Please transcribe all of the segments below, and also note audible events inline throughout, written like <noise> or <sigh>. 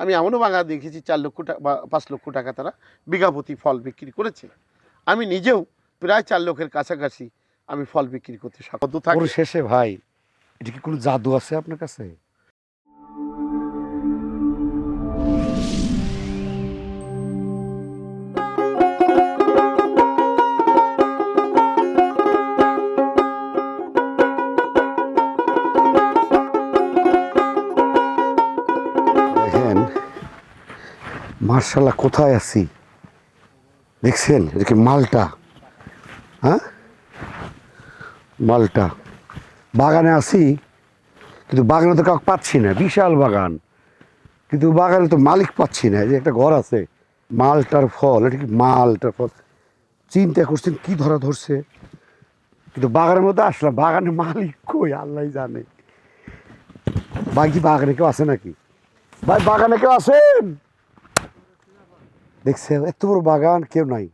আমি এমনও বাঙা দেখেছি, চার লক্ষ টাকা বা পাঁচ লক্ষ টাকা তারা বিঘাপতি ফল বিক্রি করেছে। আমি নিজেও প্রায় চার লক্ষের কাছাকাছি আমি ফল বিক্রি করতে সক্ষম। থাকি শেষে ভাই, এটা কি কোনো জাদু আছে আপনার কাছে? দেখেন, মার্শাল্লাহ, কোথায় আছি? দেখছেন? এটা কি মালটা? হ্যাঁ? মালটা। বাগানে আছি, কিন্তু বাগানে তো কাউকে পাচ্ছি না, বিশাল বাগান। কিন্তু বাগানে তো মালিক পাচ্ছি না যে একটা ঘর আছে, মালটার ফল, এটা কি মালটার ফল? চিন্তা করছেন, কি ধরা ধরছে? কিন্তু বাগানের মধ্যে আসলাম, বাগানের মালিক কই আল্লাহ জানে। বাকি বাগানে কেউ আছে নাকি? ভাই বাগানে কেউ আছেন? দেখছে এত বড় বাগান কেউ নাই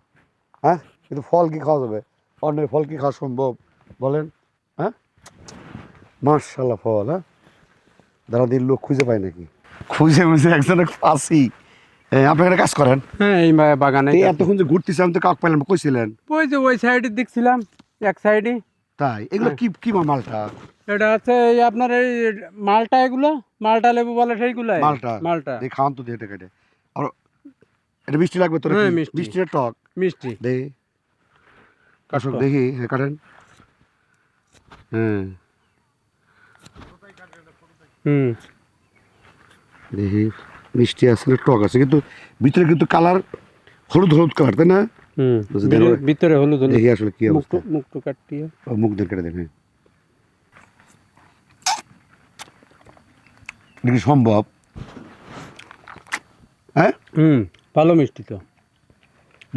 হ্যাঁ? কিন্তু ফল কি খাওয়া যাবে? অন্যের ফল কি খাওয়া সম্ভব? বলেন হ্যাঁ? মার্শাল্লাহ ফল হ্যাঁ? দাঁড়া দিন লোক খুঁজে পায় নাকি? খুঁজে মুজে একজনের ফাঁসি আপনি একটা কাজ করেন। হ্যাঁ এই বাগানে এতক্ষণ যে ঘুরতেছি আমি তো কাক পাইলাম কইছিলেন? ওই যে ওই সাইডে দেখছিলাম এক সাইডে তাই? এগুলো কি কি মা- মালটা? এটা হচ্ছে এই আপনার এই মালটা এগুলো? মালটা লেবু বলে সেইগুলো মালটা। মালটা। দেখি খাওয়ান তো দিয়ে কেটে আর এটা মিষ্টি লাগবে তোর হ্যাঁ, মিষ্টি। টক। মিষ্টি। দে। দেখি হ্যাঁ কাটেন। হ্যাঁ। হুম। দেখি মিষ্টি আছে না টক আছে কিন্তু ভিতরে কিন্তু কালার হলুদ হলুদ কালার তাই না? ভিতরে-? হলুদ হলুদ। দেখি আসলে কি মুখটু মুখটু কাটিয়ে মুখ দিয়ে কেটে দেখে এটা কি সম্ভব? হ্যাঁ? হুম ভালো মিষ্টি তো।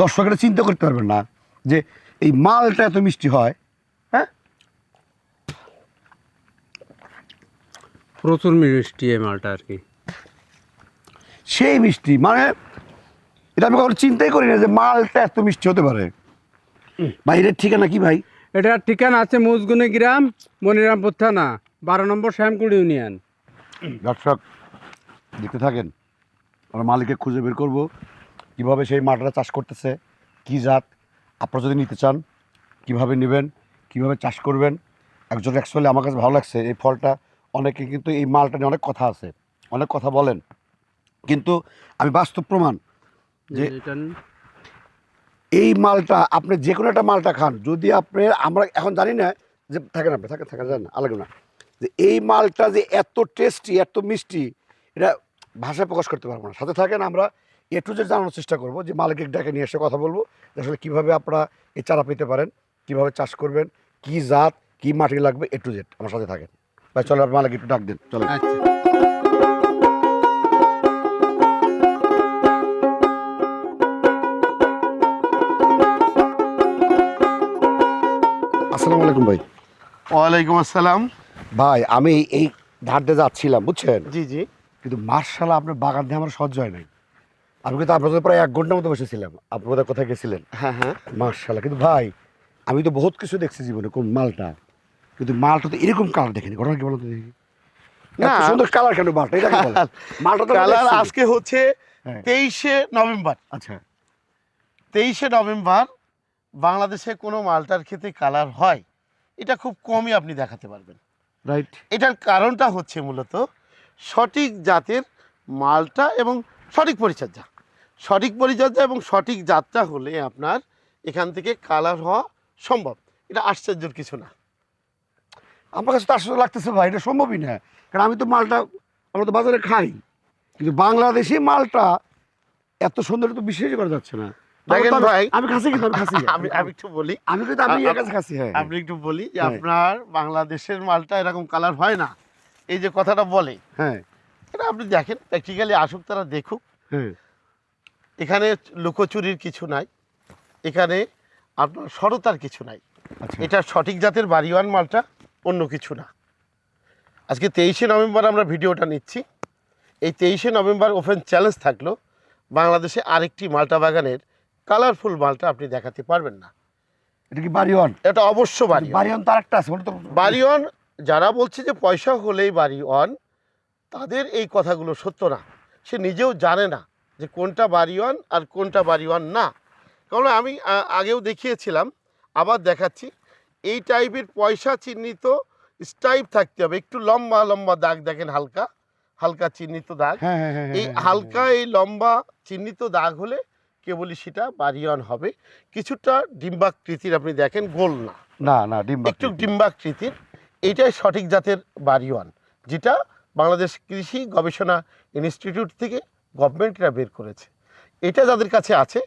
দর্শকেরা চিন্তা করতে পারবেন না যে এই মালটা এত মিষ্টি হয় হ্যাঁ? প্রচুর মিষ্টি এই মালটা আর কি। সেই মিষ্টি মানে এটা আমি কখনো চিন্তাই করি না যে মালটা এত মিষ্টি হতে পারে। ভাই এটার ঠিকানা কি ভাই? এটার ঠিকানা আছে মুজগুনি গ্রাম মনিরামপুর থানা বারো নম্বর শ্যামকুড়ি ইউনিয়ন। দর্শক দেখতে থাকেন আমরা মালিককে খুঁজে বের করব। কীভাবে সেই মালটা চাষ করতেছে কি জাত আপনারা যদি নিতে চান কীভাবে নেবেন কীভাবে চাষ করবেন একজন অ্যাকচুয়ালি আমার কাছে ভালো লাগছে এই ফলটা অনেকে কিন্তু এই মালটা নিয়ে অনেক কথা আছে অনেক কথা বলেন। কিন্তু আমি বাস্তব প্রমাণ যে এই মালটা আপনি যে কোনো একটা মালটা খান যদি আপনি আমরা এখন জানি না যে থাকেন আপনি থাকেন থাকেন জানেন আলাদা না। যে এই মালটা যে এত টেস্টি এত মিষ্টি এটা ভাষায় প্রকাশ করতে পারব না। সাথে থাকেন আমরা একটু যে জানানোর চেষ্টা করব যে মালিকের ডাকে নিয়ে এসে কথা বলব যে আসলে কীভাবে আপনারা এই চারা পেতে পারেন কীভাবে চাষ করবেন কি জাত কি মাটি লাগবে একটু জেড আমার সাথে থাকেন। ভাই চলো মালিক একটু ডাক দিন। চলো আচ্ছা। আসসালামু আলাইকুম ভাই। ওয়ালাইকুম আসসালাম। ভাই আমি এই ধার দিয়ে যাচ্ছিলাম বুঝছেন? জি জি। কিন্তু মার্শাল্লাহ আপনার বাগান দিয়ে আমার সহ্য হয় নাই। আমি কিন্তু আপনার সাথে প্রায় এক ঘণ্টার মতো বসেছিলাম। আপনি কোথায় গেছিলেন? হ্যাঁ হ্যাঁ। মার্শাল্লাহ কিন্তু ভাই আমি তো বহুত কিছু দেখছি জীবনে কোন মালটা। কিন্তু মালটা তো এরকম কালার দেখেনি। ঘটনা কি বলতো দেখি? না। সুন্দর কালার কেন মালটা? এটা <laughs> মালটা তো কালার আজকে হচ্ছে হ্যাঁ, তেইশে নভেম্বর। আচ্ছা। তেইশে নভেম্বর বাংলাদেশে কোনো মালটার ক্ষেত্রে কালার হয়। এটা খুব কমই আপনি দেখাতে পারবেন। রাইট এটার কারণটা হচ্ছে মূলত সঠিক জাতের মালটা এবং সঠিক পরিচর্যা। সঠিক পরিচর্যা এবং সঠিক জাতটা হলে আপনার এখান থেকে কালার হওয়া সম্ভব। এটা আশ্চর্যের কিছু না। আমার কাছে তো আশ্চর্য লাগতেছে ভাই এটা সম্ভবই না। কারণ আমি তো মালটা আমরা তো বাজারে খাই। কিন্তু বাংলাদেশি মালটা এত সুন্দর তো বিশ্বাসই করা যাচ্ছে না। দেখেন ভাই, আমি খাসি কিন্তু আমি খাসি? <laughs> আমি আমি একটু বলি। আমি কিন্তু আমি এর কাছে খাসি হ্যাঁ। আপনি একটু বলি যে হ্যাঁ। আপনার বাংলাদেশের মালটা এরকম কালার হয় না। এই যে কথাটা বলে হ্যাঁ। এটা আপনি দেখেন প্র্যাকটিক্যালি আসুক তারা দেখুক। হ্যাঁ। এখানে লুকোচুরির কিছু নাই। এখানে আপনার সরতার কিছু নাই। আচ্ছা। এটা সঠিক জাতের বাড়িওয়ান মালটা অন্য কিছু না। আজকে তেইশে নভেম্বর আমরা ভিডিওটা নিচ্ছি। এই তেইশে নভেম্বর ওপেন চ্যালেঞ্জ থাকল বাংলাদেশে আরেকটি মালটা বাগানের কালারফুল মালটা আপনি দেখাতে পারবেন না। এটা কি বাড়িওয়ান? এটা অবশ্য বাড়ি বাড়িওয়ান। তার একটা আছে তো বাড়িওয়ান যারা বলছে যে পয়সা হলেই বাড়ি অন তাদের এই কথাগুলো সত্য না। সে নিজেও জানে না যে কোনটা বাড়িওয়ান আর কোনটা বাড়িওয়ান না। কারণ আমি আগেও দেখিয়েছিলাম আবার দেখাচ্ছি। এই টাইপের পয়সা চিহ্নিত স্টাইপ থাকতে হবে। একটু লম্বা লম্বা দাগ দেখেন হালকা। হালকা চিহ্নিত দাগ। হ্যাঁ হ্যাঁ হ্যাঁ এই হালকা এই লম্বা চিহ্নিত দাগ হলে কেবলই সেটা বাড়িওয়ান হবে। কিছুটা ডিম্বাকৃতির আপনি দেখেন গোল না। না না ডিম একটু ডিম্বাকৃতির এইটাই সঠিক জাতের বাড়িওয়ান যেটা বাংলাদেশ কৃষি গবেষণা ইনস্টিটিউট থেকে গভর্নমেন্টরা বের করেছে। এটা যাদের কাছে আছে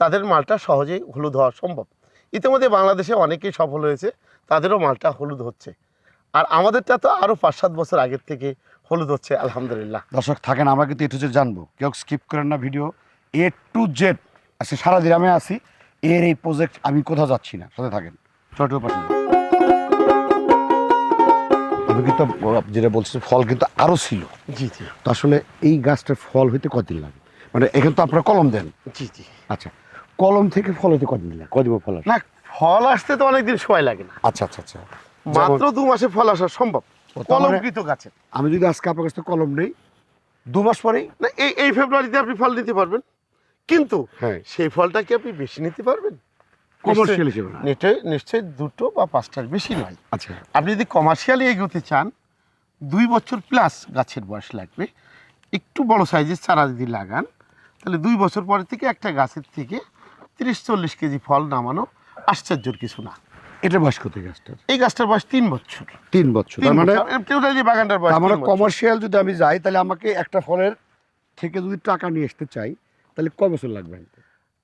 তাদের মালটা সহজেই হলুদ হওয়া সম্ভব। ইতিমধ্যে বাংলাদেশে অনেকেই সফল হয়েছে তাদেরও মালটা হলুদ হচ্ছে। আর আমাদেরটা তো আরও পাঁচ সাত বছর আগের থেকে হলুদ হচ্ছে আলহামদুলিল্লাহ। দর্শক থাকেন আমরা কিন্তু এ টু জেড জানব। কেউ স্কিপ করেন না ভিডিও এ টু জেড আজকে সারা দিন আমি আসি এর এই প্রজেক্ট আমি কোথাও যাচ্ছি না সাথে থাকেন। ছোট পাঠিয়ে আমি কিন্তু যেটা বলছি ফল কিন্তু আরও ছিল। জি জি। তো আসলে এই গাছটার ফল হইতে কদিন লাগে? মানে এখানে তো আপনারা কলম দেন। জি জি। আচ্ছা কলম থেকে ফল হইতে কদিন লাগে? কদিন ফল না ফল আসতে তো অনেকদিন সময় লাগে না। আচ্ছা আচ্ছা আচ্ছা। মাত্র দু মাসে ফল আসা সম্ভব। মানে- কলমকৃত গাছের আমি যদি আজকে আপনার কাছে কলম নেই দু মাস পরেই? না এই এই ফেব্রুয়ারিতে আপনি ফল নিতে পারবেন। কিন্তু হ্যাঁ। সেই ফলটা কি আপনি বেশি নিতে পারবেন? কমার্শিয়াল হিসেবে নিশ্চয়ই নিশ্চয়ই দুটো বা পাঁচটার বেশি নয়। আচ্ছা। আপনি যদি কমার্শিয়ালি এগোতে চান দুই বছর প্লাস গাছের বয়স লাগবে। একটু বড় সাইজের চারা যদি লাগান তাহলে দুই বছর পরে থেকে একটা গাছের থেকে তিরিশ চল্লিশ কেজি ফল নামানো আশ্চর্যর কিছু না। এটা বয়স কত গাছটার? এই গাছটার বয়স তিন বছর। তিন বছর তার মানে টোটালি বাগানটার বয়স তার মানে কমার্শিয়াল যদি আমি যাই তাহলে আমাকে একটা ফলের থেকে যদি টাকা নিয়ে আসতে চাই তাহলে কয় বছর লাগবে?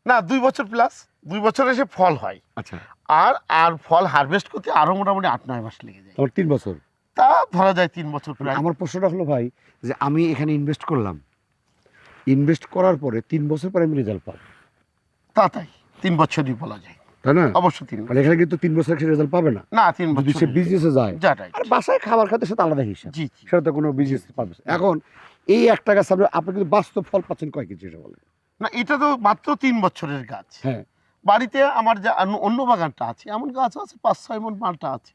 না দুই বছর প্লাস দুই বছর এসে ফল হয়। আচ্ছা। আর আর ফল হারভেস্ট করতে আরও মোটামুটি আট নয় মাস লেগে যায়। আমার তিন বছর? তা ধরা যায় তিন বছর প্রায় আমার প্রশ্নটা হলো ভাই যে আমি এখানে ইনভেস্ট করলাম। ইনভেস্ট করার পরে তিন বছর পরে আমি রেজাল্ট পাবো। তা তাই তিন বছরই বলা যায়। তাই না? অবশ্য তিন। মানে এখানে কিন্তু তিন বছর সে রেজাল্ট পাবে না। না তিন বছর সে বিজনেসে যায়। আর বাসায় খাবার খাতে সেটা আলাদা হিসাব। সেটা তো কোনো বিজনেস পাবে। এখন এই একটা গাছ আপনি আপনি কিন্তু বাস্তব ফল পাচ্ছেন কয় কেজি এটা বলে না এটা তো মাত্র তিন বছরের গাছ। হ্যাঁ। বাড়িতে আমার যে অন্য- বাগানটা আছে এমন গাছ আছে পাঁচ ছয় মন মালটা আছে।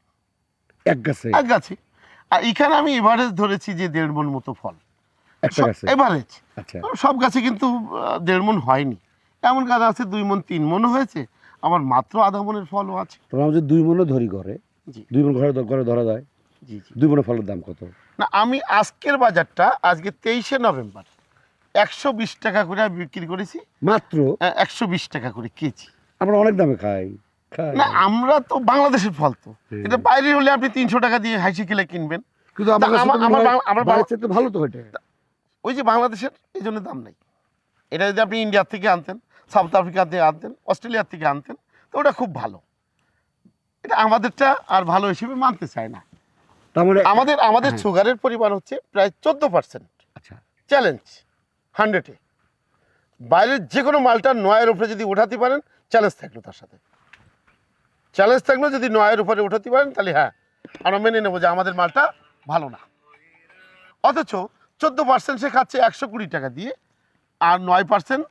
এক গাছে? এক গাছে। আর এখানে আমি এভারেজ ধরেছি যে দেড় মন মতো ফল। এভারেজ আচ্ছা। সব গাছে কিন্তু দেড় মন হয়নি। এমন গাছ আছে দুই মন তিন মনও হয়েছে। আমার মাত্র আধা মনের ফলও আছে। দুই মনও ধরি ঘরে? জি। দুই মন ঘরে ঘরে ধরা যায়? জি জি। দুই মনের ফলের দাম কত? না আমি আজকের বাজারটা আজকে তেইশে নভেম্বর। একশো বিশ টাকা করে আমি বিক্রি করেছি। মাত্র? একশো বিশ টাকা করে কেজি। আমরা অনেক দামে খাই। না আমরা তো বাংলাদেশের ফল তো। এটা বাইরে হলে আপনি তিনশো টাকা দিয়ে হাসি খেলে কিনবেন। কিন্তু আমার হয় ভালো তো এটা ওই যে বাংলাদেশের এই জন্য দাম নেই। এটা যদি আপনি ইন্ডিয়ার থেকে আনতেন সাউথ আফ্রিকা থেকে আনতেন অস্ট্রেলিয়ার থেকে আনতেন তো ওটা খুব ভালো। এটা আমাদেরটা আর ভালো হিসেবে মানতে চায় না। তার মানে আমাদের আমাদের হ্যাঁ। সুগারের পরিমাণ হচ্ছে প্রায় চোদ্দ পার্সেন্ট আচ্ছা। চ্যালেঞ্জ হান্ড্রেডে বাইরের যে কোনো মালটা নয়ের উপরে যদি উঠাতে পারেন চ্যালেঞ্জ থাকল তার সাথে। চ্যালেঞ্জ থাকল যদি নয়ের উপরে উঠাতে পারেন তাহলে হ্যাঁ আমরা মেনে নেব যে আমাদের মালটা ভালো না। অথচ চোদ্দ পার্সেন্ট সে খাচ্ছে একশো কুড়ি টাকা দিয়ে আর নয় পার্সেন্ট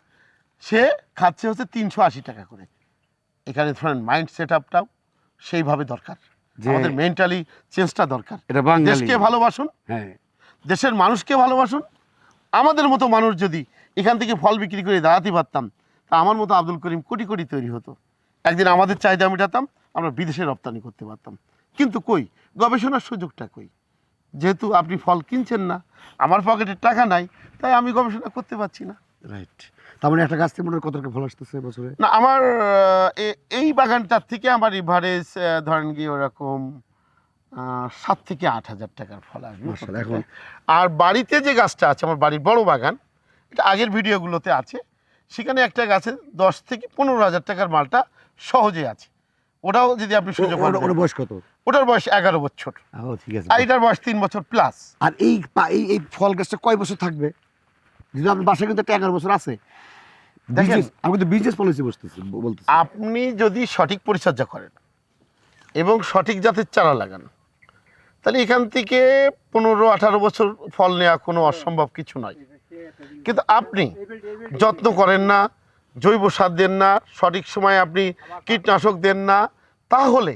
সে খাচ্ছে হচ্ছে তিনশো আশি টাকা করে। এখানে ধরেন মাইন্ড সেট আপটাও সেইভাবে দরকার। আমাদের মেন্টালি চেঞ্জটা দরকার। দেশকে ভালোবাসুন। হ্যাঁ। দেশের মানুষকে ভালোবাসুন। আমাদের মতো মানুষ যদি এখান থেকে ফল বিক্রি করে দাঁড়াতে পারতাম তা আমার মতো আব্দুল করিম কোটি কোটি তৈরি হতো। একদিন আমাদের চাহিদা মেটাতাম আমরা বিদেশে রপ্তানি করতে পারতাম। কিন্তু কই? গবেষণার সুযোগটা কই? যেহেতু আপনি ফল কিনছেন না আমার পকেটে টাকা নাই তাই আমি গবেষণা করতে পারছি না। রাইট তার মানে একটা গাছ থেকে মনে হয় কত টাকা ফল আসতেছে বছরে না আমার এই বাগানটার থেকে আমার এভারেজ ধরেন গিয়ে ওরকম সাত থেকে আট হাজার টাকার ফল আসবে। এখন আর বাড়িতে যে গাছটা আছে আমার বাড়ির বড় বাগান এটা আগের ভিডিওগুলোতে আছে সেখানে একটা গাছে দশ থেকে পনেরো হাজার টাকার মালটা সহজে আছে। ওটাও যদি আপনি সুযোগ বয়স কত? ওটার বয়স এগারো বছর। ঠিক আছে। আর এটার বয়স তিন বছর প্লাস আর এই এই ফল গাছটা কয় বছর থাকবে? যদি আপনার বাসায় কিন্তু একটা এগারো বছর আছে। দেখেন। আমি কিন্তু বিজনেস পলিসি বসতেছি ব- বলতেছি। আপনি যদি সঠিক পরিচর্যা করেন এবং সঠিক জাতের চারা লাগান তাহলে এখান থেকে পনেরো আঠারো বছর ফল নেওয়া কোনো অসম্ভব কিছু নয়। কিন্তু আপনি যত্ন করেন না জৈব সার দেন না সঠিক সময়ে আপনি কীটনাশক দেন না তাহলে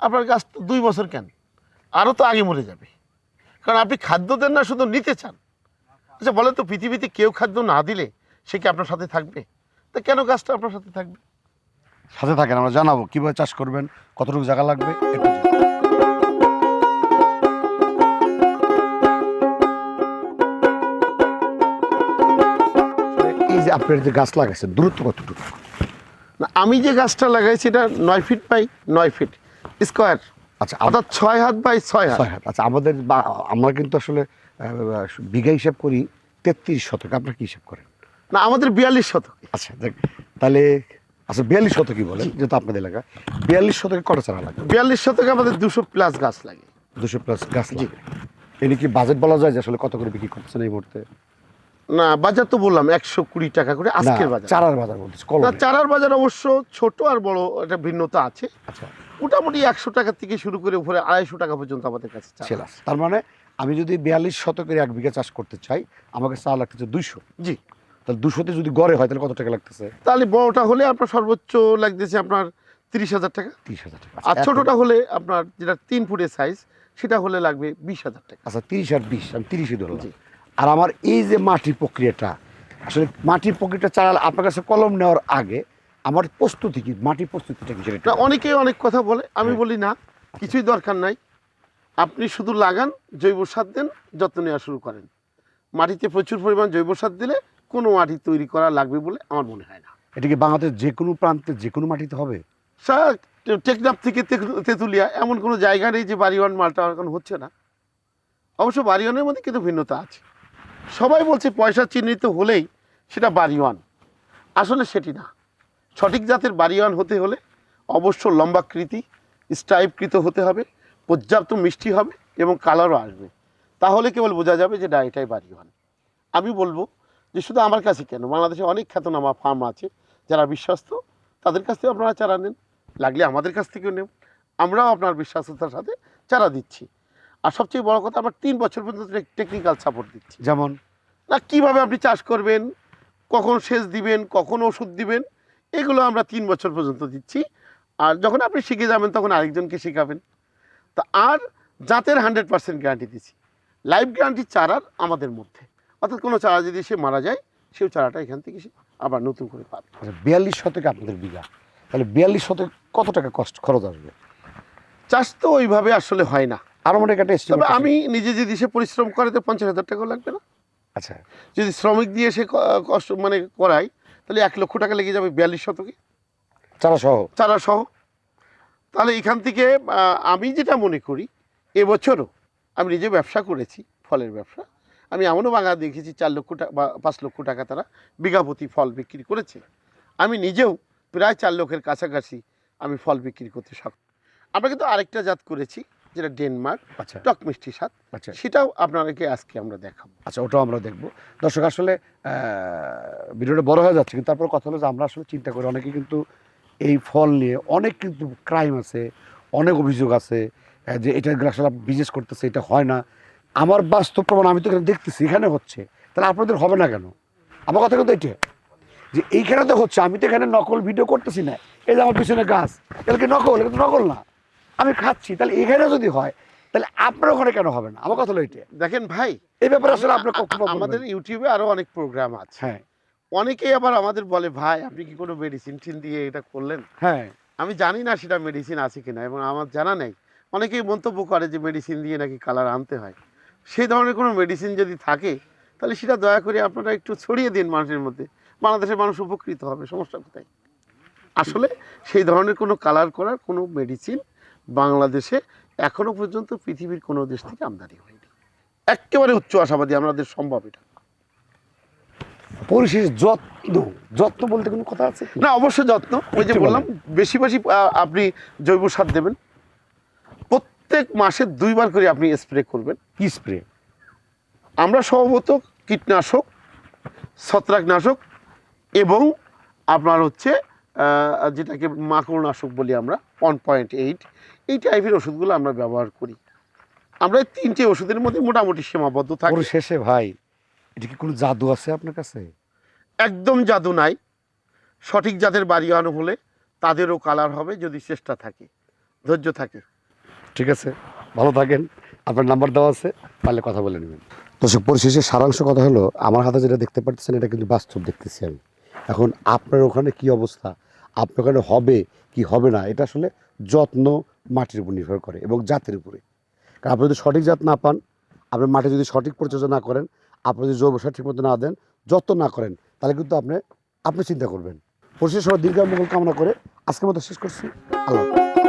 আপনার গাছ তো দুই বছর কেন? আরও তো আগে মরে যাবে। কারণ আপনি খাদ্য দেন না শুধু নিতে চান। আচ্ছা বলেন তো পৃথিবীতে কেউ খাদ্য না দিলে সে কি আপনার সাথে থাকবে? তা কেন গাছটা আপনার সাথে থাকবে? সাথে থাকেন আমরা জানাব কীভাবে চাষ করবেন কতটুকু জায়গা লাগবে একটু এই যে আপনার যে গাছ লাগাইছেন দূরত্ব কতটুকু? না আমি যে গাছটা লাগাইছি এটা নয় ফিট বাই নয় ফিট স্কোয়ার। আচ্ছা অর্থাৎ ছয় হাত বাই ছয় হাত। ছয় হাত। আচ্ছা আমাদের বা- আমরা কিন্তু আসলে বিঘা হিসাব করি তেত্রিশ শতক। আপনার কি হিসাব করেন? না আমাদের বিয়াল্লিশ শতক। আচ্ছা দেখ তাহলে আচ্ছা বিয়াল্লিশ শতকই বলেন যেহেতু আপনাদের এলাকা। বিয়াল্লিশ শতকে কটা চারা লাগে? বিয়াল্লিশ শতকে আমাদের দুশো প্লাস গাছ লাগে। দুশো প্লাস গাছ লাগে। এনে কি বাজেট বলা যায় যে আসলে কত করে বিক্রি করতেছেন এই মুহূর্তে? না বাজার তো বললাম একশো কুড়ি টাকা করে আজকের বাজার। চারার বাজার বলতেছি না চারার বাজার অবশ্য ছোট আর বড় একটা ভিন্নতা আছে। আচ্ছা। মোটামুটি একশো টাকা থেকে শুরু করে উপরে আড়াইশো টাকা পর্যন্ত আমাদের কাছে চারা ছেলে তার মানে আমি যদি বিয়াল্লিশ শতকের এক বিঘা চাষ করতে চাই আমাকে চা লাগতেছে দুইশো। জি। তাহলে দুশোতে যদি গড়ে হয় তাহলে কত টাকা লাগতেছে? তাহলে বড়টা হলে আপনার সর্বোচ্চ লাগতেছে আপনার তিরিশ হাজার টাকা। তিরিশ হাজার টাকা। আর ছোটোটা হলে আপনার যেটা তিন ফুটের সাইজ সেটা হলে লাগবে বিশ হাজার টাকা। আচ্ছা তিরিশ আর বিশ আমি তিরিশই ধরলাম। আর আমার এই যে মাটির প্রক্রিয়াটা আসলে মাটির প্রক্রিয়াটা চাল আপনার কাছে কলম নেওয়ার আগে আমার প্রস্তুতি কি? মাটির প্রস্তুতিটা কি সেটা অনেকেই অনেক কথা বলে আমি হ্যাঁ। বলি না কিছুই দরকার নাই। আপনি শুধু লাগান জৈব সার দেন যত্ন নেওয়া শুরু করেন। মাটিতে প্রচুর পরিমাণ জৈব সার দিলে কোনো মাটি তৈরি করা লাগবে বলে আমার মনে হয় না। এটা কি বাংলাদেশ যে কোনো প্রান্তে যে কোনো মাটিতে হবে? স্যার টেকনাফ থেকে তেঁতু- তেঁতুলিয়া এমন কোনো জায়গা নেই যে বাড়িওয়ান মালটা এখন হচ্ছে না। অবশ্য বাড়িওয়ানের মধ্যে কিন্তু ভিন্নতা আছে। সবাই বলছে পয়সা চিহ্নিত হলেই সেটা বাড়িওয়ান। আসলে সেটি না। সঠিক জাতের বাড়িওয়ান হতে হলে অবশ্য লম্বাকৃতি স্টাইপকৃত হতে হবে, পর্যাপ্ত মিষ্টি হবে এবং কালারও আসবে। তাহলে কেবল বোঝা যাবে যে না, এটাই বাড়িওয়ান। আমি বলব যে শুধু আমার কাছে কেন, বাংলাদেশে অনেক খ্যাতনামা ফার্ম আছে যারা বিশ্বস্ত, তাদের কাছ থেকে আপনারা চারা নেন, লাগলে আমাদের কাছ থেকেও নেন। আমরাও আপনার বিশ্বাসতার সাথে চারা দিচ্ছি। আর সবচেয়ে বড় কথা আমরা তিন বছর পর্যন্ত টেকনিক্যাল সাপোর্ট দিচ্ছি। যেমন? না কীভাবে আপনি চাষ করবেন কখন সেচ দিবেন কখন ওষুধ দিবেন এগুলো আমরা তিন বছর পর্যন্ত দিচ্ছি। আর যখন আপনি শিখে যাবেন তখন আরেকজনকে শেখাবেন। তা আর জাতের হান্ড্রেড পার্সেন্ট গ্যারান্টি দিচ্ছি। লাইফ গ্যারান্টি চারার আমাদের মধ্যে। অর্থাৎ কোনো চারা যদি সে মারা যায় সেও চারাটা এখান থেকে সে আবার নতুন করে পাবে। আচ্ছা বিয়াল্লিশ শতকে আপনাদের বিঘা। তাহলে বিয়াল্লিশ শতকে কত টাকা কষ্ট খরচ আসবে? চাষ তো ওইভাবে আসলে হয় না। আর মনে একটা তবে আমি নিজে যদি সে পরিশ্রম করে তো পঞ্চাশ হাজার টাকাও লাগবে না। আচ্ছা। যদি শ্রমিক দিয়ে সে কষ্ট মানে করায় তাহলে এক লক্ষ টাকা লেগে যাবে বিয়াল্লিশ শতকে। চারা সহ চারা সহ তাহলে এখান থেকে আমি যেটা মনে করি এবছরও আমি নিজে ব্যবসা করেছি ফলের ব্যবসা। আমি এমনও বাঙা দেখেছি চার লক্ষ টাকা বা পাঁচ লক্ষ টাকা তারা বিঘাপতি ফল বিক্রি করেছে। আমি নিজেও প্রায় চার লক্ষের কাছাকাছি আমি ফল বিক্রি করতে সক্ষম। আমরা কিন্তু আরেকটা জাত করেছি যেটা ডেনমার্ক আচ্ছা। টক মিষ্টি স্বাদ। আচ্ছা। সেটাও আপনাদেরকে আজকে আমরা দেখাবো। আচ্ছা ওটাও আমরা দেখব। দর্শক আসলে ভিডিওটা বড় হয়ে যাচ্ছে কিন্তু তারপর কথা হলো যে আমরা আসলে চিন্তা করি অনেকে কিন্তু এই ফল নিয়ে অনেক কিন্তু ক্রাইম আছে অনেক অভিযোগ আছে যে এটা আসলে বিজনেস করতেছে এটা হয় না। আমার বাস্তব প্রমাণ আমি তো এখানে দেখতেছি এখানে হচ্ছে। তাহলে আপনাদের হবে না কেন? আমার কথা কিন্তু এটা যে এইখানে তো হচ্ছে আমি তো এখানে নকল ভিডিও করতেছি না। এই যে আমার পিছনে গাছ এগুলো কি নকল? এগুলো তো নকল না। আমি খাচ্ছি তাহলে এখানে যদি হয় তাহলে আপনার ওখানে কেন হবে না? আমার কথা হলো এটা দেখেন ভাই এই ব্যাপারে আসলে আপনার আমাদের ইউটিউবে আরও অনেক প্রোগ্রাম আছে। হ্যাঁ। অনেকেই আবার আমাদের বলে ভাই আপনি কি কোনো মেডিসিন টিন দিয়ে এটা করলেন? হ্যাঁ। আমি জানি না সেটা মেডিসিন আছে কিনা এবং আমার জানা নেই। অনেকেই মন্তব্য করে যে মেডিসিন দিয়ে নাকি কালার আনতে হয়। সেই ধরনের কোনো মেডিসিন যদি থাকে তাহলে সেটা দয়া করে আপনারা একটু ছড়িয়ে দিন মানুষের মধ্যে। বাংলাদেশের মানুষ উপকৃত হবে সমস্যা কোথায়? আসলে সেই ধরনের কোনো কালার করার কোনো মেডিসিন বাংলাদেশে এখনও পর্যন্ত পৃথিবীর কোনো দেশ থেকে আমদানি হয়নি। একেবারে উচ্চ আশাবাদী আমাদের সম্ভব এটা। পরিশেষ যত্ন যত্ন বলতে কোনো কথা আছে? না অবশ্যই যত্ন। ওই যে বললাম বেশি বেশি আপনি জৈব সার দেবেন। প্রত্যেক মাসে দুইবার করে আপনি স্প্রে করবেন। কি স্প্রে? আমরা সম্ভবত কীটনাশক ছত্রাকনাশক এবং আপনার হচ্ছে যেটাকে মাকড়নাশক বলি আমরা ওয়ান পয়েন্ট এইট এই টাইপের ওষুধগুলো আমরা ব্যবহার করি। আমরা এই তিনটে ওষুধের মধ্যে মোটামুটি সীমাবদ্ধ থাকি। শেষে ভাই এটা কি কোনো জাদু আছে আপনার কাছে? একদম জাদু নাই। সঠিক জাতের বাড়ি আনো হলে তাদেরও কালার হবে যদি চেষ্টা থাকে ধৈর্য থাকে। ঠিক আছে ভালো থাকেন। আপনার নাম্বার দেওয়া আছে পারলে কথা বলে নেবেন। দর্শক পরিশেষে সারাংশ কথা হলো আমার হাতে যেটা দেখতে পাচ্ছেন এটা কিন্তু বাস্তব দেখতেছি আমি। এখন আপনার ওখানে কি অবস্থা? আপনার ওখানে হবে কি হবে না? এটা আসলে যত্ন মাটির উপর নির্ভর করে এবং জাতের উপরে। কারণ আপনি যদি সঠিক জাত না পান, আপনি মাটি যদি সঠিক পরিচর্যা না করেন, আপনি যদি জৈব সার ঠিকমতো না দেন, যত্ন না করেন, তাহলে কিন্তু আপনি আপনি চিন্তা করবেন। পরিশেষ সবার দীর্ঘ মঙ্গল কামনা করে আজকের মতো শেষ করছি। আল্লাহ।